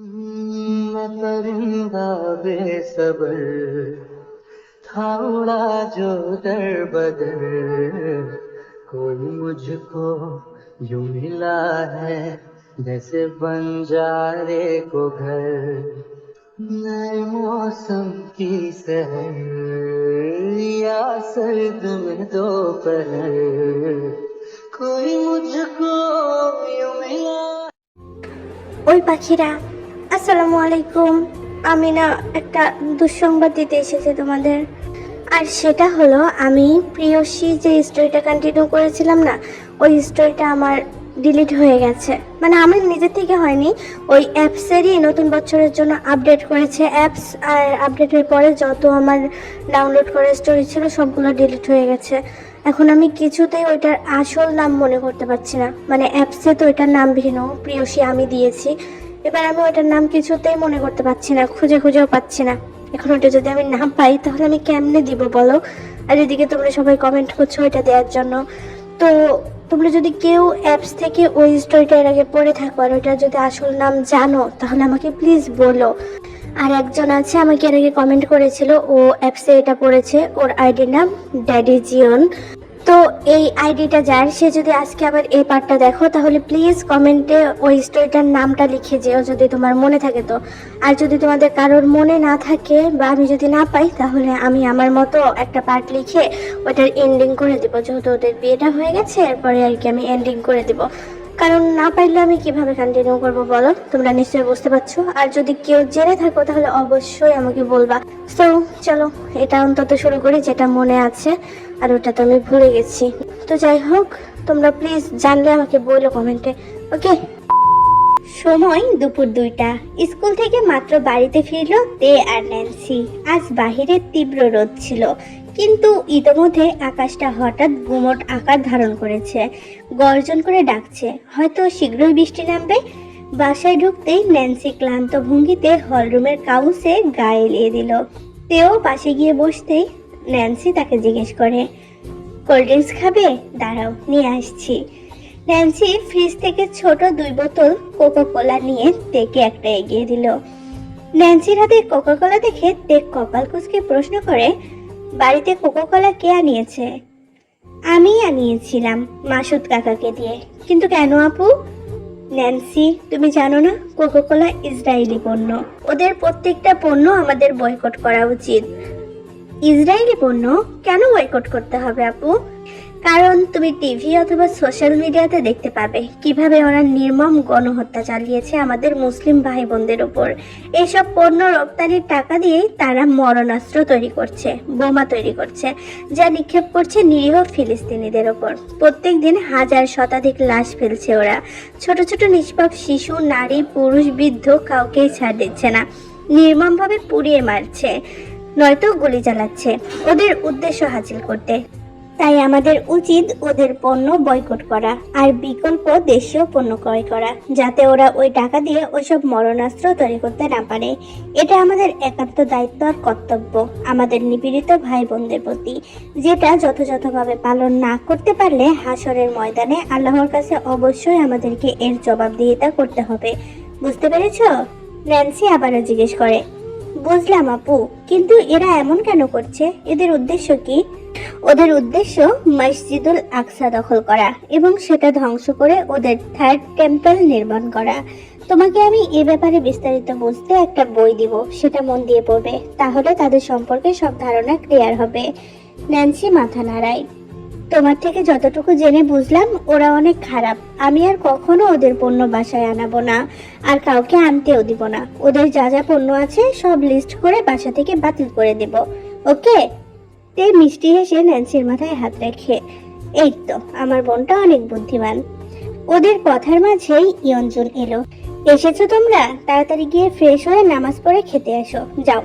मैं परिंदा बेसबर था उड़ा जो दर बदर कोई मुझको यूं मिला है जैसे बंजारे को घर नए मौसम की सहर या सर्द में दोपहर कोई मुझको यूं मिला ওই পাখিরা আসসালামু আলাইকুম। আমি না একটা দুঃসংবাদ দিতে এসেছি তোমাদের। আর সেটা হলো, আমি প্রিয়সী যে স্টোরিটা কন্টিনিউ করেছিলাম না, ওই স্টোরিটা আমার ডিলিট হয়ে গেছে। মানে আমার নিজের থেকে হয়নি, ওই অ্যাপসেরই নতুন বছরের জন্য আপডেট করেছে অ্যাপস আর আপডেটের পরে যত আমার ডাউনলোড করা স্টোরি ছিল, সবগুলো ডিলিট হয়ে গেছে। এখন আমি কিছুতেই ওইটার আসল নাম মনে করতে পারছি না। মানে অ্যাপসে তো ওইটার নাম ভিন্ন প্রিয়সী আমি দিয়েছি। এবার আমি ওইটার নাম কিছুতেই মনে করতে পারছি না, খুঁজে খুঁজেও পাচ্ছি না। এখন ওইটা যদি আমি না পাই, তাহলে আমি কেমনে দিব বলো? আর এদিকে তোমরা সবাই কমেন্ট করছ ওইটা দেওয়ার জন্য। তো তোমরা যদি কেউ অ্যাপস থেকে ওই স্টোরিটা এর আগে পড়ে থাকো আর ওইটার যদি আসল নাম জানো, তাহলে আমাকে প্লিজ বলো। আর একজন আছে, আমাকে এর আগে কমেন্ট করেছিল, ও অ্যাপসে এটা পড়েছে, ওর আইডির নাম ড্যাডি জিওন তো এই আইডিটা যার, সে যদি আজকে আবার এই পার্টটা দেখো, তাহলে প্লিজ কমেন্টে ওই স্টোরিটার নামটা লিখে যেও যদি তোমার মনে থাকে তো। আর যদি তোমাদের কারোর মনে না থাকে বা আমি যদি না পাই, তাহলে আমি আমার মতো একটা পার্ট লিখে ওটার এন্ডিং করে দেবো। যেহেতু ওদের বিয়েটা হয়ে গেছে, এরপরে আর কি আমি এন্ডিং করে দিব। কারণ না পারলে আমি কীভাবে কন্টিনিউ করব বলো? তোমরা নিশ্চয়ই বুঝতে পারছ। আর যদি কেউ জেনে থাকো, তাহলে অবশ্যই আমাকে বলবা। সো চলো, এটা অন্তত শুরু করি যেটা মনে আছে, আর ওটা তো আমি ভুলে গেছি। তো যাই হোক, তোমরা প্লিজ জানলে আমাকে বলো কমেন্টে ওকে সময় দুপুর দুইটা। স্কুল থেকে মাত্র বাড়িতে ফিরল তে আর ন্যান্সি। আজ বাহিরে তীব্র রোদ ছিল। কিন্তু ইতোমধ্যে আকাশটা হঠাৎ গুমট আকার ধারণ করেছে। গর্জন করে ডাকছে, হয়তো শীঘ্রই বৃষ্টি নামবে? বাসায় ঢুকতেই ন্যান্সি ক্লান্ত ভঙ্গিতে হলরুমের কাউসে গায়ে এলিয়ে দিল। তেও পাশে গিয়ে বসতেই ন্যান্সি তাকে জিজ্ঞেস করে, কোল্ড ড্রিঙ্কস খাবে? দাঁড়াও, নিয়ে আসছি। ন্যান্সি ফ্রিজ থেকে ছোট দুই বোতল কোকো কোলা নিয়ে তেকে একটা এগিয়ে দিল। ন্যান্সির হাতে কোকো কোলা দেখে তেক কপাল কুচকে প্রশ্ন করে বাড়িতে কোকো কলা কে আনিয়েছে? আমি আনিয়েছিলাম মাসুদ কাকাকে দিয়ে। কিন্তু কেন আপু? ন্যান্সি, তুমি জানো না কোকো কোলা ইসরায়েলি পণ্য। ওদের প্রত্যেকটা পণ্য আমাদের বয়কট করা উচিত। ইসরায়েলি পণ্য কেন বয়কট করতে হবে আপু? কারণ তুমি টিভি অথবা সোশ্যাল মিডিয়াতে দেখতে পাবে কীভাবে ওরা নির্মম গণহত্যা চালিয়েছে আমাদের মুসলিম ভাই বোনদের উপর এইসব পণ্য রপ্তানির টাকা দিয়েই তারা মরণাস্ত্র তৈরি করছে, বোমা তৈরি করছে, যা নিক্ষেপ করছে নিরীহ ফিলিস্তিনিদের ওপর। প্রত্যেক দিন হাজার শতাধিক লাশ ফেলছে ওরা। ছোট ছোট নিষ্পাপ শিশু, নারী, পুরুষ, বৃদ্ধ কাউকেই ছাড় দিচ্ছে না। নির্মমভাবে পুড়িয়ে মারছে, নয়তো গুলি চালাচ্ছে। ওদের উদ্দেশ্য হাসিল করতে তাই আমাদের উচিত ওদের পণ্য বয়কট করা আর বিকল্প দেশীয় পণ্য ক্রয় করা, যাতে ওরা ওই টাকা দিয়ে ওইসব মরণাস্ত্র তৈরি করতে না পারে। এটা আমাদের একান্ত দায়িত্ব আর কর্তব্য, আমাদের নিপীড়িত ভাই বোনদের প্রতি। যেটা যথাযথভাবে পালন না করতে পারলে হাসরের ময়দানে আল্লাহর কাছে অবশ্যই আমাদেরকে এর জবাবদিহিতা করতে হবে। বুঝতে পেরেছ? ন্যান্সি আবারও জিজ্ঞেস করে, বুঝলাম আপু, কিন্তু এরা এমন কেন করছে? এদের উদ্দেশ্য কি? ওদের উদ্দেশ্য মসজিদুল আকসা দখল করা এবং সেটা ধ্বংস করে ওদের থার্ড টেম্পল নির্মাণ করা। তোমাকে আমি এ ব্যাপারে বিস্তারিত বুঝতে একটা বই দিব, সেটা মন দিয়ে পড়বে। তাহলে তাদের সম্পর্কে সব ধারণা ক্লিয়ার হবে। ন্যান্সি মাথা নাড়ায় তোমার থেকে যতটুকু জেনে বুঝলাম, ওরা অনেক খারাপ। আমি আর কখনো ওদের পণ্য বাসায় আনাবো না, আর কাউকে আনতেও দিব না। ওদের যা যা পণ্য আছে সব লিস্ট করে বাসা থেকে বাতিল করে দেব। ওকে? তে মিষ্টি হেসে ন্যান্সির মাথায় হাত রেখে, এই তো, আমার বোনটা অনেক বুদ্ধিমান। ওদের কথার মাঝেই ইয়ঞ্জন এলো এসেছ তোমরা? তাড়াতাড়ি গিয়ে ফ্রেশ হয়ে নামাজ পড়ে খেতে আসো যাও।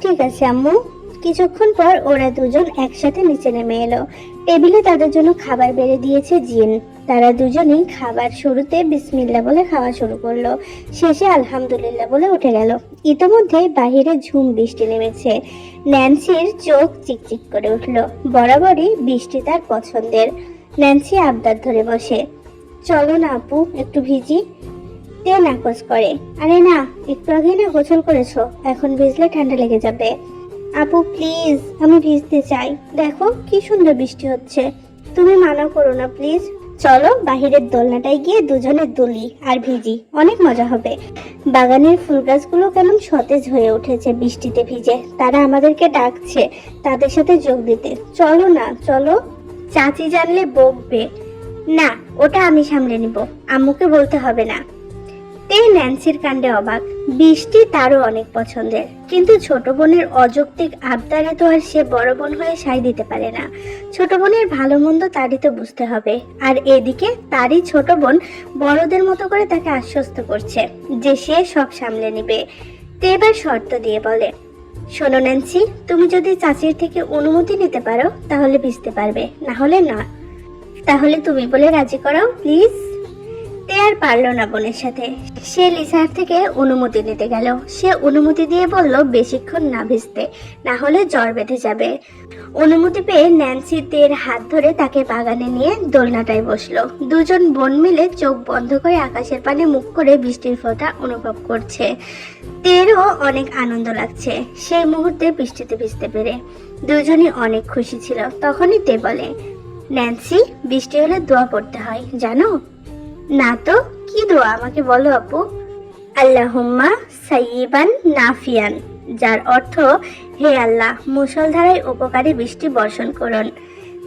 ঠিক আছে, আম্মু। কিছুক্ষণ পর ওরা দুজন একসাথে নিচে নেমে এলো। টেবিলে তাদের জন্য খাবার বেড়ে দিয়েছে জিন। তারা দুজনেই খাবার শুরুতে বিসমিল্লা বলে খাওয়া শুরু করল। শেষে আলহামদুলিল্লাহ বলে উঠে গেল। ইতোমধ্যে বাহিরে ঝুম বৃষ্টি নেমেছে। ন্যান্সির চোখ চিকচিক করে উঠল। বরাবরই বৃষ্টি তার পছন্দের। ন্যান্সি আবদার ধরে বসে। চলো না আপু, একটু ভিজি। তে নাকচ করে। আরে না, একটু আগে না গোসল করেছ। এখন ভিজলে ঠান্ডা লেগে যাবে। আপু প্লিজ আমি ভিজতে চাই। দেখো, কি সুন্দর বৃষ্টি হচ্ছে। তুমি মানা করো না প্লিজ চলো, বাহিরের দোলনাটায় গিয়ে দুজনে দুলি আর ভিজি। অনেক মজা হবে। বাগানের ফুল গাছগুলো কেমন সতেজ হয়ে উঠেছে বৃষ্টিতে ভিজে। তারা আমাদেরকে ডাকছে, তাদের সাথে যোগ দিতে। চলো না, চলো। চাচি জানলে বকবে। না, ওটা আমি সামলে নিব। আম্মুকে বলতে হবে না। তে ন্যান্সির কাণ্ডে অবাক। বৃষ্টি তারও অনেক পছন্দের। কিন্তু ছোট বোনের অযৌক্তিক আবদারে তো আর সে বড় বোন হয়ে সাই দিতে পারে না। ছোট বোনের ভালো মন্দ তারই তো বুঝতে হবে। আর এদিকে তারই ছোট বোন বড়দের মতো করে তাকে আশ্বস্ত করছে যে সে সব সামলে নিবে। তে এবার শর্ত দিয়ে বলে, শোনো ন্যান্সি, তুমি যদি চাচির থেকে অনুমতি নিতে পারো, তাহলে ভিজতে পারবে। না হলে না। তাহলে তুমি বলে রাজি করাও, প্লিজ। তে আর পারল না বোনের সাথে। সে লিসার থেকে অনুমতি নিতে গেল। সে অনুমতি দিয়ে বলল, বেশিক্ষণ না ভিজতে, না হলে জ্বর বেঁধে যাবে। অনুমতি পেয়ে ন্যান্সি তের হাত ধরে তাকে বাগানে নিয়ে দোলনাটায় বসল। দুজন বোন মিলে চোখ বন্ধ করে আকাশের পানে মুখ করে বৃষ্টির ফোঁটা অনুভব করছে। তেরও অনেক আনন্দ লাগছে। সেই মুহূর্তে বৃষ্টিতে ভিজতে পেরে দুজনই অনেক খুশি ছিল। তখনই তে বলে, ন্যান্সি, বৃষ্টি হলে দোয়া পড়তে হয়, জানো? না তো কি দোয়া আমাকে বলো আপু? আল্লাহম্মা সাইবান নাফিয়ান, যার অর্থ, হে আল্লাহ মুসলধারায় উপকারী বৃষ্টি বর্ষণ করুন।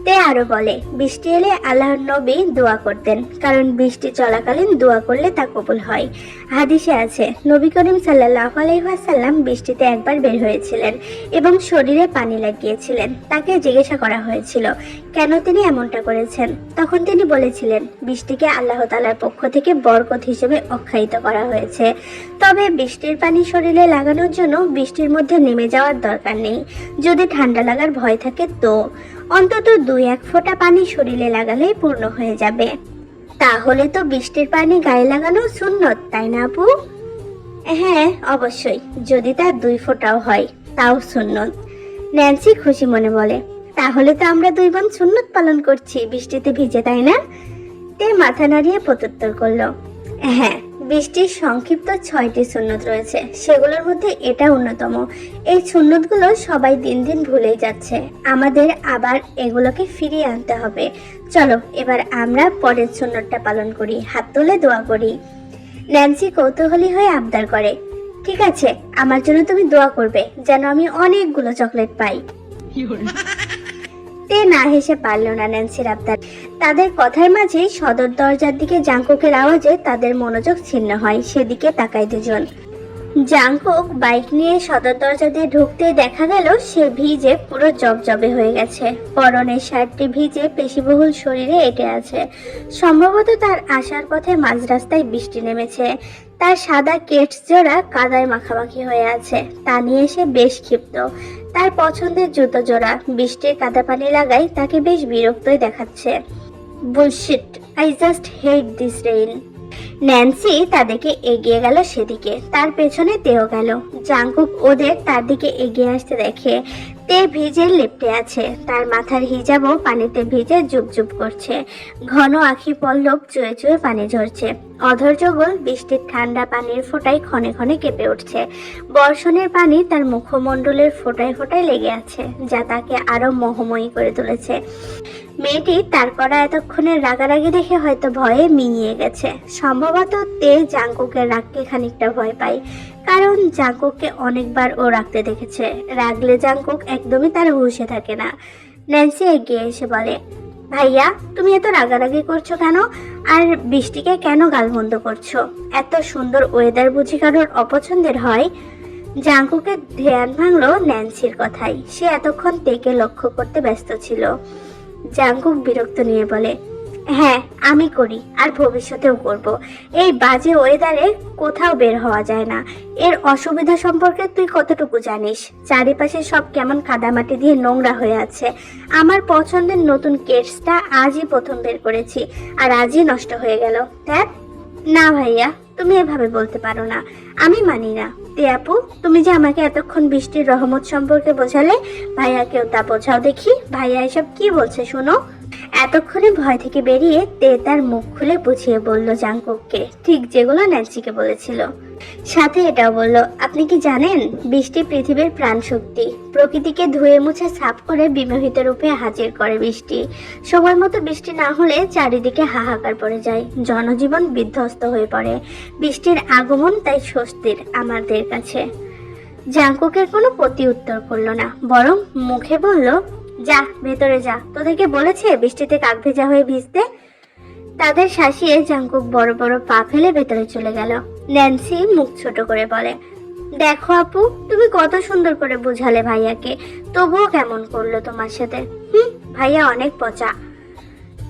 তে আরও বলে, বৃষ্টি এলে আল্লাহর নবী দোয়া করতেন, কারণ বৃষ্টি চলাকালীন দোয়া করলে তা কবুল হয়। হাদিসে আছে, নবী করিম সাল্লাহ আলাইসাল্লাম বৃষ্টিতে একবার বের হয়েছিলেন এবং শরীরে পানি লাগিয়েছিলেন, তাকে জিজ্ঞাসা করা হয়েছিল, কেন তিনি এমনটা করেছেন? তখন তিনি বলেছিলেন, বৃষ্টিকে আল্লাহ তালার পক্ষ থেকে বরকত হিসেবে অখ্যায়িত করা হয়েছে। তবে বৃষ্টির পানি শরীরে লাগানোর জন্য বৃষ্টির মধ্যে নেমে যাওয়ার দরকার নেই। যদি ঠান্ডা লাগার ভয় থাকে তো। অন্তত দুই এক ফোঁটা পানি শরীরে লাগালেই পূর্ণ হয়ে যাবে। তাহলে তো বৃষ্টির পানি গায়ে লাগানো সুন্নত, তাই না আপু? হ্যাঁ অবশ্যই। যদি তার দুই ফোঁটাও হয়, তাও সুন্নত। ন্যান্সি খুশি মনে বলে, তাহলে তো আমরা দুই বোন সুন্নত পালন করছি, বৃষ্টিতে ভিজে, তাই না? তে মাথা নাড়িয়ে প্রত্যুত্তর করল হ্যাঁ বৃষ্টির সংক্ষিপ্ত ছয়টি সুন্নত রয়েছে। সেগুলোর মধ্যে এটা অন্যতম। এই সুন্নতগুলো সবাই দিন দিন ভুলেই যাচ্ছে। আমাদের আবার এগুলোকে ফিরিয়ে আনতে হবে। চলো, এবার আমরা পরের সুন্নতটা পালন করি। হাত তুলে দোয়া করি। ন্যান্সি কৌতূহলী হয়ে আবদার করে, ঠিক আছে, আমার জন্য তুমি দোয়া করবে, যেন আমি অনেকগুলো চকলেট পাই। তে না হেসে পারল না ন্যান্সির আবদার। তাদের কথার মাঝেই সদর দরজার দিকে জাঙ্কুকের আওয়াজে তাদের মনোযোগ ছিন্ন হয়, সেদিকে তাকায় দুজন। জাঙ্কুক বাইক নিয়ে সদর দরজা দিয়ে ঢুকতে দেখা গেল সে ভিজে পুরো জবজবে হয়ে গেছে। পরনের শার্টটি ভিজে পেশিবহুল শরীরে এঁটে আছে। সম্ভবত তার আসার পথে মাঝ রাস্তায় বৃষ্টি নেমেছে। তার সাদা কেটস জোড়া কাদায় মাখামাখি হয়ে আছে। তা নিয়ে সে বেশ ক্ষিপ্ত। তার পছন্দের জুতো জোড়া বৃষ্টির কাদা পানি লাগাই তাকে বেশ বিরক্তই দেখাচ্ছে। Bullshit I just hate this rain Nancy তাদেরকে এগিয়ে গেল সেদিকে। তার পেছনে দেহ গেল। জাঙ্কুক ওদের তার দিকে এগিয়ে আসতে দেখে তে ভিজে লেপটে আছে। তার মাথার হিজাবও পানিতে ভিজে জুপ জুপ করছে। ঘন আখি পল্লব চুয়ে চুয়ে পানি ঝরছে। অধৈর্য গোল বৃষ্টির ঠান্ডা পানির ফোঁটায় ক্ষণে ক্ষণে কেঁপে উঠছে। বর্ষণের পানি তার মুখমণ্ডলের ফোঁটায় ফোঁটায় লেগে আছে, যা তাকে আরও মোহময়ী করে তুলেছে। মেয়েটি তার করা এতক্ষণের রাগারাগি দেখে হয়তো ভয়ে মিলিয়ে গেছে। সম্ভবত তে জাঙ্কুকের রাগকে খানিকটা ভয় পায়। কারণ জাঙ্কুককে অনেকবার ও রাখতে দেখেছে। রাগলে জাঙ্কুক একদমই তার হুঁশে থাকে না। ন্যান্সি এগিয়ে এসে বলে, ভাইয়া, তুমি এত রাগারাগি করছ কেন? আর বৃষ্টিকে কেন গালমন্দ করছ? এত সুন্দর ওয়েদার বুঝি কারোর অপছন্দের হয়? জাঙ্কুকের ধ্যান ভাঙলো ন্যান্সির কথাই সে এতক্ষণ তেকে লক্ষ্য করতে ব্যস্ত ছিল। জাঙ্কুক বিরক্ত নিয়ে বলে হ্যাঁ। আমি করি আর ভবিষ্যতেও করব। এই বাজে ওয়েদারে কোথাও বের হওয়া যায় না। এর অসুবিধা সম্পর্কে তুই কতটুকু জানিস? চারিপাশে সব কেমন কাদামাটি দিয়ে নোংরা হয়ে আছে। আমার পছন্দের নতুন কেটসটা আজই প্রথম বের করেছি আর আজই নষ্ট হয়ে গেল। দেখ না ভাইয়া, তুমি এভাবে বলতে পারো না। আমি মানি না। তে আপু, তুমি যে আমাকে এতক্ষণ বৃষ্টির রহমত সম্পর্কে বোঝালে, ভাইয়াকেও তা বোঝাও দেখি। ভাইয়া এসব কি বলছে, শোনো। এতক্ষণে ভয় থেকে বেরিয়ে তে তার মুখ খুলে বুঝিয়ে বলল জাংকুককে। ঠিক যেগুলো ন্যান্সিকে বলেছিল। সাথে এটাও বলল, আপনি কি জানেন, বৃষ্টি পৃথিবীর প্রাণ শক্তি প্রকৃতিকে ধুয়ে মুছে সাফ করে বিমোহিত রূপে হাজির করে বৃষ্টি। সময় মতো বৃষ্টি না হলে চারিদিকে হাহাকার পড়ে যায়। জনজীবন বিধ্বস্ত হয়ে পড়ে। বৃষ্টির আগমন তাই স্বস্তির আমাদের কাছে। জাঙ্কুকের কোনো প্রতি উত্তর করল না, বরং মুখে বলল যা, ভেতরে যা। তোদেরকে বলেছে বৃষ্টিতে কাক ভেজা হয়ে ভিজতে? তাদের শাসিয়ে জাঙ্কুক বড় বড় পা ফেলে ভেতরে চলে গেল। ন্যান্সি মুখ ছোট করে বলে, দেখো আপু, তুমি কত সুন্দর করে বুঝালে ভাইয়াকে। তবুও কেমন করল তোমার সাথে? হুম, ভাইয়া অনেক পচা।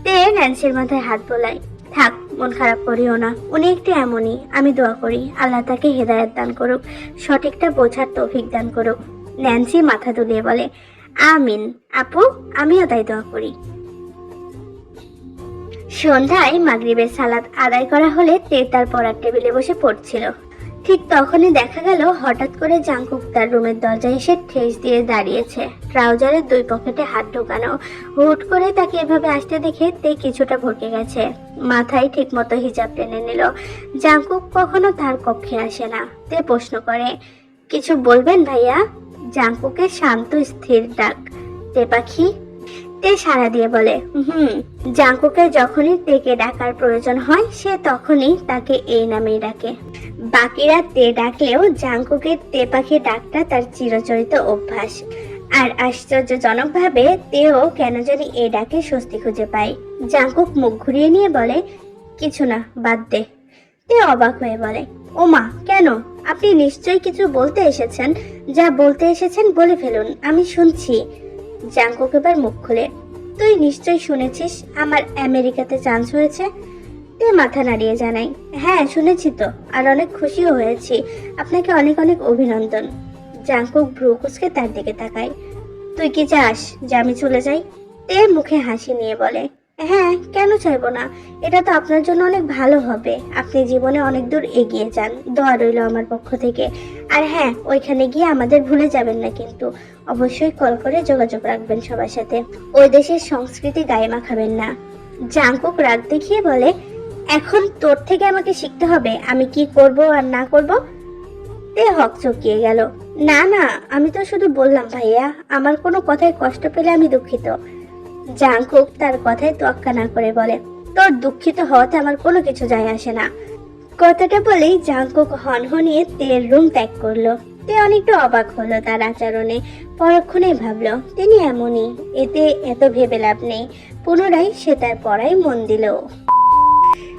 তে ন্যান্সির মাথায় হাত বোলাই থাক, মন খারাপ করিও না। উনি একটু এমনই, আমি দোয়া করি। আল্লাহ তাকে হেদায়ত দান করুক, সঠিকটা বোঝার তৌফিক দান করুক। ন্যান্সি মাথা তুলিয়ে বলে আমিন। আপু, আমিও তাই দোয়া করি। সন্ধ্যায় মাগরিবের সালাদ আদায় করা হলে তে তার পড়ার টেবিলে বসে পড়ছিল। ঠিক তখনই দেখা গেল, হঠাৎ করে জাঙ্কুক তার রুমের দরজায় এসে ঠেস দিয়ে দাঁড়িয়েছে। ট্রাউজারের দুই পকেটে হাত ঢোকানো। হুট করে তাকে এভাবে আসতে দেখে তে কিছুটা ভরকে গেছে। মাথায় ঠিকমতো হিজাব টেনে নিল। জাঙ্কুক কখনো তার কক্ষে আসে না। তে প্রশ্ন করে, কিছু বলবেন ভাইয়া? জাঙ্কুকের শান্ত, স্থির ডাক। তে পাখি? তে সাড়া দিয়ে বলে, হুম, জাঙ্কুকে যখনই তেকে ডাকার প্রয়োজন হয়, সে তখনই তাকে এই নামেই ডাকে। বাকিরা তে ডাকলেও জাঙ্কুকের তে পাখি ডাকটা তার চিরচরিত অভ্যাস। আর আশ্চর্যজনকভাবে তেও কেন জানি এই ডাকে স্বস্তি খুঁজে পায়। জাঙ্কুক মুখ ঘুরিয়ে নিয়ে বলে, কিছু না, বাদ দে। তে অবাক হয়ে বলে, ওমা, কেন? আপনি নিশ্চয়ই কিছু বলতে এসেছেন, যা বলতে এসেছেন বলে ফেলুন, আমি শুনছি। জাঙ্কুক এবার মুখ খুলে। তুই নিশ্চয়ই শুনেছিস, আমার আমেরিকাতে চান্স হয়েছে? তে মাথা নাড়িয়ে জানাই। হ্যাঁ শুনেছি তো, আর অনেক খুশিও হয়েছি। আপনাকে অনেক অনেক অভিনন্দন। জাঙ্কুক ভ্রু কুচকে তার দিকে তাকায়। তুই কি চাস যে আমি চলে যাই? তে মুখে হাসি নিয়ে বলে। হ্যাঁ কেন চাইব না? এটা তো আপনার জন্য অনেক ভালো হবে। আপনি জীবনে অনেক দূর এগিয়ে যান। দোয়া রইল আমার পক্ষ থেকে। আর হ্যাঁ ওইখানে গিয়ে আমাদের ভুলে যাবেন না কিন্তু। অবশ্যই কল করে যোগাযোগ রাখবেন সবার সাথে। ওই দেশের সংস্কৃতি গায়ে মাখাবেন না। জাঙ্কুক রাগ দেখিয়ে বলে, এখন তোর থেকে আমাকে শিখতে হবে। আমি কি করব আর না করব? তে হক চকিয়ে গেল, না না, আমি তো শুধু বললাম ভাইয়া। আমার কোনো কথায় কষ্ট পেলে আমি দুঃখিত। জাঙ্কুক তার কথায় তোয়াক্কা না করে বলে, তোর দুঃখিত হওয়াতে আমার কোনো কিছু যায় আসে না। কথাটা বলেই জাঙ্কুক হনহনিয়ে তেলের রুম ত্যাগ করল। তে অনেকটা অবাক হলো তার আচরণে। পরক্ষণে ভাবলো, তিনি এমনই, এতে এত ভেবে লাভ নেই। পুনরায় সে তার পড়ায় মন দিল।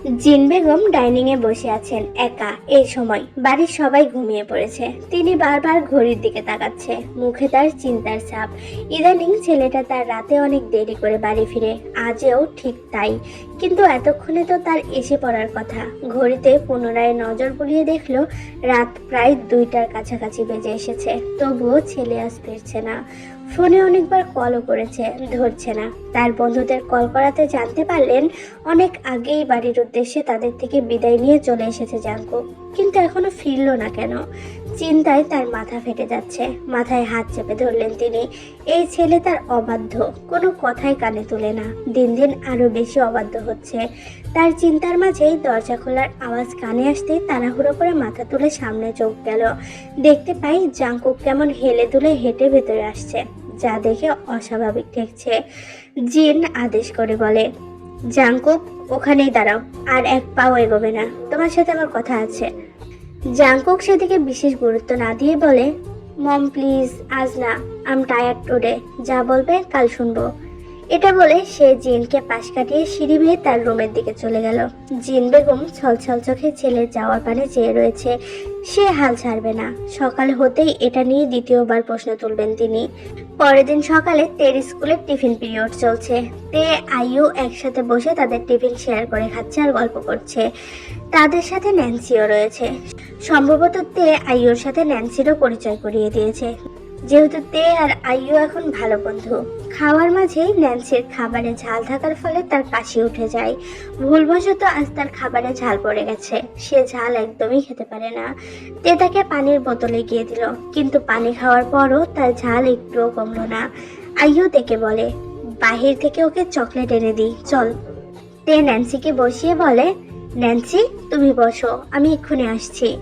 জিন বেগম ডাইনিং এ বসে আছেন একা এই সময়। বাড়ির সবাই ঘুমিয়ে পড়েছে। তিনি বারবার ঘড়ির দিকে তাকাচ্ছে। মুখে তার চিন্তার ছাপ ইদানিং ছেলেটা তার রাতে অনেক দেরি করে বাড়ি ফিরে। আজও ঠিক তাই। কিন্তু এতক্ষণে তো তার এসে পড়ার কথা। ঘড়িতে পুনরায় নজর বুলিয়ে দেখল, রাত প্রায় দুইটার কাছাকাছি বেজে এসেছে। তবুও ছেলে আজ ফিরছে না। ফোনে অনেকবার কলও করেছে, ধরছে না। তার বন্ধুদের কল করাতে জানতে পারলেন, অনেক আগেই বাড়ির উদ্দেশ্যে তাদের থেকে বিদায় নিয়ে চলে এসেছে জাঙ্কু। কিন্তু এখনও ফিরল না কেন? চিন্তায় তার মাথা ফেটে যাচ্ছে, মাথায় হাত চেপে ধরলেন তিনি। এই ছেলে তার অবাধ্য, কোনো কথাই কানে তোলে না। দিন দিন আরও বেশি অবাধ্য হচ্ছে। তার চিন্তার মাঝেই দরজা খোলার আওয়াজ কানে আসতে তাড়াহুড়ো করে মাথা তুলে সামনে চোখ গেল। দেখতে পাই জাঙ্কুক কেমন হেলে দুলে হেঁটে ভেতরে আসছে। যা দেখে অস্বাভাবিক ঠেকছে জিন আদেশ করে বলে জাঙ্কুক ওখানেই দাঁড়াও, আর এক পাও এগোবে না, তোমার সাথে আমার কথা আছে। জাঙ্কুক সেদিকে বিশেষ গুরুত্ব না দিয়ে বলে, মম, প্লিজ, আজ না, আম টায়ার্ড টুডে যা বলবে কাল শুনব। এটা বলে সে জিনকে পাশ কাটিয়ে সিঁড়ি বেয়ে তার রুমের দিকে চলে গেল। জিন বেগম ছলছল চোখে ছেলের যাওয়ার পানে চেয়ে রয়েছে। সে হাল ছাড়বে না। সকাল হতেই এটা নিয়ে দ্বিতীয়বার প্রশ্ন তুলবেন তিনি। পরের দিন সকালে তের স্কুলের টিফিন পিরিয়ড চলছে। তে, আইও একসাথে বসে তাদের টিফিন শেয়ার করে খাচ্ছে আর গল্প করছে। তাদের সাথে ন্যান্সিও রয়েছে। সম্ভবত তে, আইওর সাথে ন্যান্সিরও পরিচয় করিয়ে দিয়েছে। যেহেতু তে আর আইও এখন ভালো বন্ধু। খাওয়ার মাঝেই ন্যান্সির খাবারে ঝাল থাকার ফলে তার কাশি উঠে যায়। ভুলবশত আজ তার খাবারে ঝাল পড়ে গেছে। সে ঝাল একদমই খেতে পারে না। তে তাকে পানির বোতলে গিয়ে দিল। কিন্তু পানি খাওয়ার পরও তার ঝাল একটুও কমলো না। আইও তেকে বলে, বাহির থেকে ওকে চকলেট এনে দিই, চল। তে ন্যান্সিকে বসিয়ে বলে, ন্যান্সি, তুমি বসো, আমি এক্ষুনি আসছি।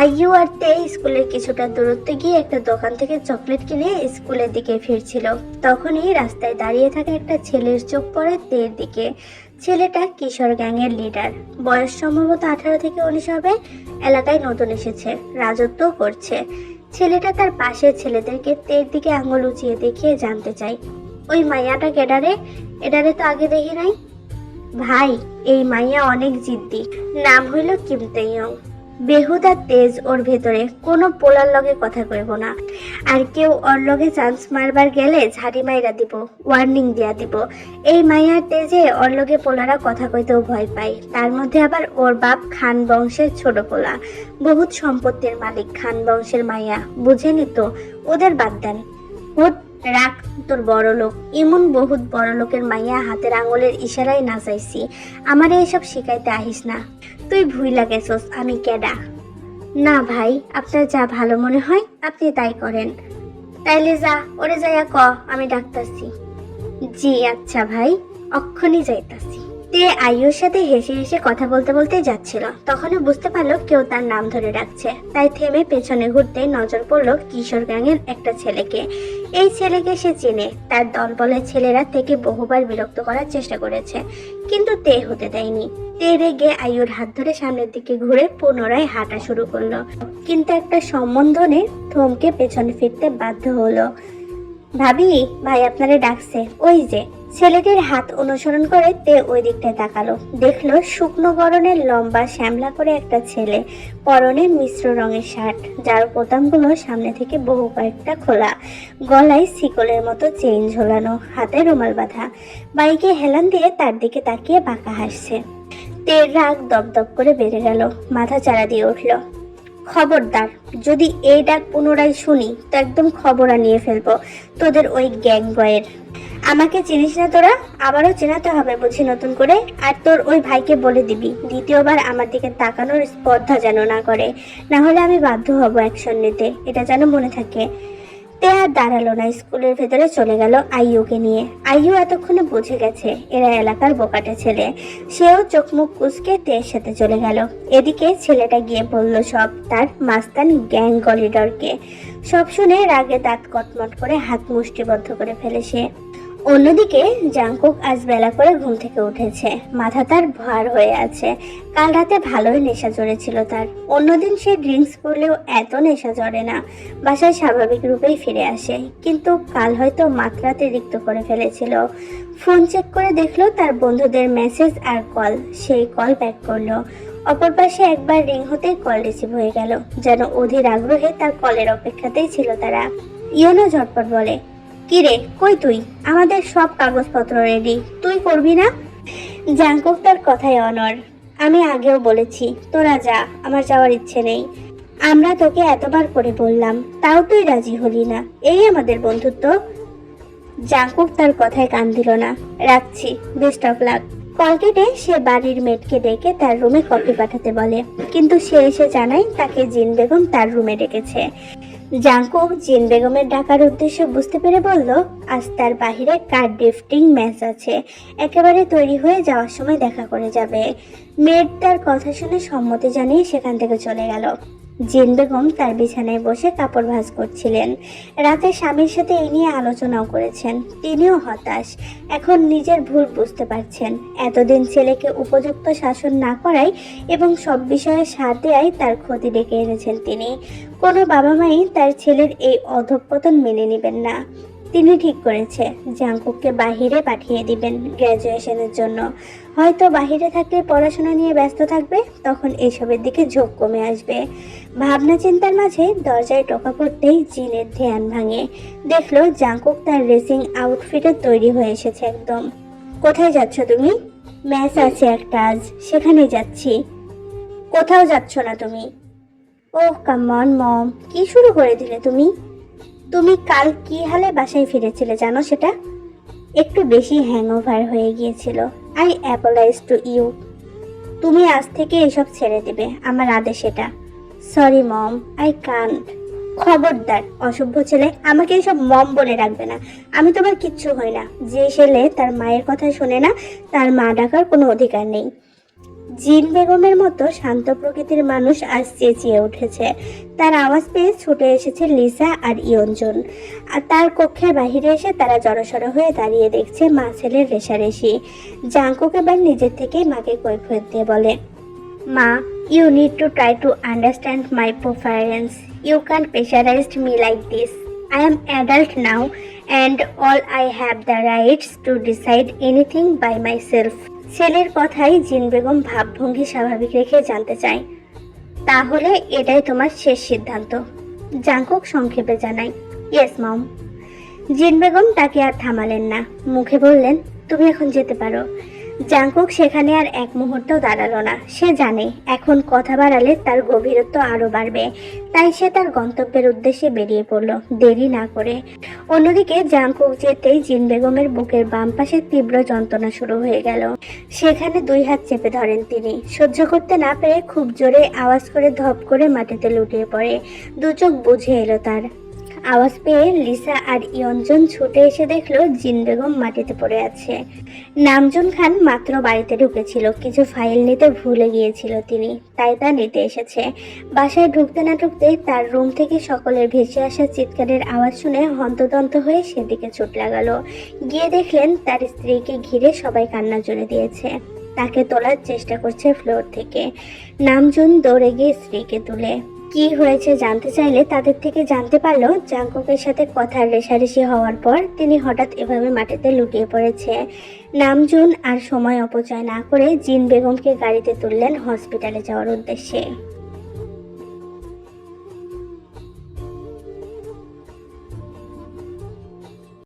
আইইউ আর তে স্কুলের কিছুটা দূরত্বে গিয়ে একটা দোকান থেকে চকলেট কিনে স্কুলের দিকে ফিরছিল। তখনই রাস্তায় দাঁড়িয়ে থাকা একটা ছেলের চোখ পড়ে তের দিকে। ছেলেটা কিশোর গ্যাংয়ের লিডার। বয়স সম্ভবত আঠারো থেকে উনিশ হবে। এলাকায় নতুন এসেছে। রাজত্ব করছে। ছেলেটা তার পাশের ছেলেদেরকে তের দিকে আঙুল উঁচিয়ে দেখিয়ে জানতে চাই ওই মাইয়াটা কেডারে? এডারে তো আগে দেখি নাই। ভাই, এই মাইয়া অনেক জিদ্দি। নাম হইল কিমতেইয়ং বেহুদা তেজ ওর ভেতরে কোনো পোলার লগে কথা কইব না। আর কেউ ওর লগে চান্স মারবার গেলে ঝাড়ি মাইরা দিব ওয়ার্নিং দিয়া দিব। এই মাইয়ার তেজে ওর লগে পোলারা কথা কইতেও ভয় পায়। তার মধ্যে আবার ওর বাপ খান বংশের ছোট পোলা। বহুত সম্পত্তির মালিক খান বংশের মাইয়া। বুঝেনি তো? ওদের বাদ দেন। হুট, রাখ, তোর বড় লোক। এমন বহুত বড় লোকের মাইয়া হাতের আঙুলের ইশারায় নাচাইছি। আমারে এসব শিখাইতে আহিস না। তুই ভুইলা গেছস আমি কেডা? না ভাই, আপনার যা ভালো মনে হয়, আপনি তাই করেন। তাইলে যা, ওরে যাইয়া ক, আমি ডাকতাছি। জি আচ্ছা ভাই, অক্ষণই যাইতাছি। তে আইয়ুর সাথে হেসে হেসে কথা বলতে বলতে যাচ্ছিল। তখনই বুঝতে পারল কেউ তার নাম ধরে ডাকছে। তাই থেমে পেছনে ঘুরতে নজর পড়ল কিশোর গ্যাংয়ের একটা ছেলেকে। এই ছেলেকে সে চেনে। তার দলবলের ছেলেরা থেকে বহুবার বিরক্ত করার চেষ্টা করেছে। কিন্তু তে হতে দেয়নি। রেগে আয়ুর হাত ধরে সামনের দিকে ঘুরে পুনরায় হাঁটা শুরু করল। কিন্তু একটা সম্বন্ধনে থমকে পেছনে ফিরতে বাধ্য হলো। ভাবি, ভাই আপনারে ডাকছে। ওই যে ছেলেটির হাত অনুসরণ করে তে ওই দিকটায় তাকালো। দেখল শুকনো গরনের লম্বা শ্যামলা করে একটা ছেলে, পরনে মিশ্র রঙের শার্ট, যার বোতামগুলো সামনে থেকে বহু কয়েকটা খোলা। গলায় শিকলের মতো চেইন ঝোলানো, হাতে রুমাল বাঁধা। বাইকে হেলান দিয়ে তার দিকে তাকিয়ে বাঁকা হাসছে। তের রাগ দপদপ করে বেড়ে গেল, মাথা চারা দিয়ে উঠল। খবরদার, যদি এই ডাক পুনরায় শুনি তো একদম খবর আনিয়ে ফেলব তোদের ওই গ্যাং বয়ের। আমাকে চিনিস না তোরা? আবারও চেনাতে হবে বুঝি নতুন করে। আর তোর ওই ভাইকে বলে দিবি, দ্বিতীয়বার আমার দিকে তাকানোর স্পর্ধা যেন না করে। না হলে আমি বাধ্য হব অ্যাকশন নিতে এটা যেন মনে থাকে। তে আর দাঁড়াল না, স্কুলের ভেতরে চলে গেল আইয়ুকে নিয়ে। আইয়ু এতক্ষণে বুঝে গেছে, এরা এলাকার বোকাটে ছেলে। সেও চোখ মুখ কুচকে তের সাথে চলে গেল। এদিকে ছেলেটা গিয়ে বলল, সব তার মাস্তান গ্যাং করিডরকে সব শুনে রাগে দাঁত কটমট করে হাত মুষ্টিবদ্ধ করে ফেলে সে। অন্যদিকে, জাংকুক আজ বেলা করে ঘুম থেকে উঠেছে। মাথা তার ভার হয়ে আছে। কাল রাতে ভালোই নেশা জড়েছিল তার। অন্যদিন সে ড্রিঙ্কস করলেও এত নেশা জড়ে না। বাসায় স্বাভাবিক রূপেই ফিরে আসে। কিন্তু কাল হয়তো মাত্রাতে রিক্ত করে ফেলেছিল। ফোন চেক করে দেখল তার বন্ধুদের মেসেজ আর কল। সেই কল ব্যাক করল। অপর পাশে একবার রিং হতেই কল রিসিভ হয়ে গেল। যেন অধীর আগ্রহে তার কলের অপেক্ষাতেই ছিল তারা। ইয়োনো ঝটপট বলে কিরে, কই তুই? আমাদের সব কাগজপত্র রেডি তুই করবি না? জাঙ্কুক তার কথায় অনর আমি আগেও বলেছি, তোরা যা, আমার যাওয়ার ইচ্ছে নেই। আমরা তোকে এতবার করে বললাম, তাও তুই রাজি হলি না। এই আমাদের বন্ধুত্ব। জাঙ্কুক তার কথায় কান দিল না। রাখছি বেস্ট অফ লাক কল কেটে সে বাড়ির মেটকে ডেকে তার রুমে কফি পাঠাতে বলে। কিন্তু সে এসে জানায় তাকে জিন বেগম তার রুমে ডেকেছে। জাঙ্কুক জিন বেগমের ডাকার উদ্দেশ্য বুঝতে পেরে বলল, আজ তার বাহিরে কার ড্রিফটিং ম্যাচ আছে? একেবারে তৈরি হয়ে যাওয়ার সময় দেখা করে যাবে। মেয়ের তার কথা শুনে সম্মতি জানিয়ে সেখান থেকে চলে গেল। জিন বেগম তার বিছানায় বসে কাপড় ভাঁজ করছিলেন। রাতে স্বামীর সাথে এই নিয়ে আলোচনাও করেছেন। তিনিও হতাশ। এখন নিজের ভুল বুঝতে পারছেন। এতদিন ছেলেকে উপযুক্ত শাসন না করাই এবং সব বিষয়ে সাথ দেয়াই তার ক্ষতি ডেকে এনেছেন তিনি। কোনো বাবা মাই তার ছেলের এই অধঃপতন মেনে নেবেন না। তিনি ঠিক করেছে জাঙ্কুককে বাহিরে পাঠিয়ে দিবেন গ্র্যাজুয়েশনের জন্য। হয়তো বাহিরে থাকলে পড়াশোনা নিয়ে ব্যস্ত থাকবে, তখন এসবের দিকে ঝোঁক কমে আসবে। ভাবনা চিন্তার মাঝে দরজায় টোকা পড়তেই জিনের ধ্যান ভাঙে। দেখল জাঙ্কুক তার রেসিং আউটফিটে তৈরি হয়ে এসেছে একদম। কোথায় যাচ্ছ তুমি? ম্যাচ আছে একটা আজ সেখানেই যাচ্ছি। কোথাও যাচ্ছ না তুমি? Oh come on mom. কি শুরু করে দিলে তুমি? তুমি কাল কি হালে বাসায় ফিরেছিলে জানো সেটা? একটু বেশি হ্যাংওভার হয়ে গিয়েছিল। আই অ্যাপোলাইজ টু ইউ তুমি আজ থেকে এসব ছেড়ে দেবে, আমার আদেশ এটা। সরি মম আই কান্ট খবরদার, অসভ্য ছেলে, আমাকে এসব মম বলে রাখবে না। আমি তোমার কিচ্ছু হই না। যে ছেলে তার মায়ের কথা শোনে না, তার মা ডাকার কোনো অধিকার নেই। জিন বেগমের মতো শান্ত প্রকৃতির মানুষ আজ চেঁচিয়ে উঠেছে। তার আওয়াজ পেয়ে ছুটে এসেছে লিসা আর ইয়ঞ্জন। আর তার কক্ষের বাহিরে এসে তারা জড়সড় হয়ে দাঁড়িয়ে দেখছে মা ছেলের রেশারেশি জাঙ্কুক এবার নিজের থেকে মাকে কৈফিয়ত দিয়ে বলে, মা you need to try to understand my preference you can pressurise me like this I am adult now and all I have the rights to decide anything by my self ছেলের কথাই জিন বেগম ভাবভঙ্গি স্বাভাবিক রেখে জানতে চাই তাহলে এটাই তোমার শেষ সিদ্ধান্ত। জাঙ্কুক সংক্ষেপে জানাই ইয়েস, মম। জিন বেগম তাকে আর থামালেন না। মুখে বললেন, তুমি এখন যেতে পারো। জাঙ্কুক সেখানে আর এক মুহূর্তও দাঁড়াল না। সে জানে, এখন কথা বাড়ালে তার গভীরত্ব আরও বাড়বে। তাই সে তার গন্তব্যের উদ্দেশ্যে বেরিয়ে পড়ল, দেরি না করে। অন্যদিকে জাঙ্কুক যেতেই জিন বেগমের বুকের বাম পাশে তীব্র যন্ত্রণা শুরু হয়ে গেল। সেখানে দুই হাত চেপে ধরেন তিনি। সহ্য করতে না পেরে খুব জোরে আওয়াজ করে ধপ করে মাটিতে লুটিয়ে পড়ে। দু চোখ বুঝে এলো তার। আওয়াজ পেয়ে লিসা আর ইয়ঞ্জন ছুটে এসে দেখল জিন বেগম মাটিতে পড়ে আছে। নামজুন খান মাত্র বাড়িতে ঢুকেছিল, কিছু ফাইল নিতে ভুলে গিয়েছিল তিনি, তাই তা নিতে এসেছে। বাসায় ঢুকতে না ঢুকতে তার রুম থেকে সকলের ভেসে আসা চিৎকারের আওয়াজ শুনে হন্তদন্ত হয়ে সেদিকে ছুট লাগালো। গিয়ে দেখলেন তার স্ত্রীকে ঘিরে সবাই কান্না জুড়ে দিয়েছে। তাকে তোলার চেষ্টা করছে ফ্লোর থেকে। নামজুন দৌড়ে গিয়ে স্ত্রীকে তুলে। কি হয়েছে জানতে চাইলে তাদের থেকে জানতে পারল জাংকুকের সাথে কথার রেশারেশি হওয়ার পর তিনি হঠাৎ এভাবে মাটিতে লুটিয়ে পড়েছে। নামজুন আর সময় অপচয় না করে জিন বেগমকে গাড়িতে তুললেন হসপিটালে যাওয়ার উদ্দেশ্যে।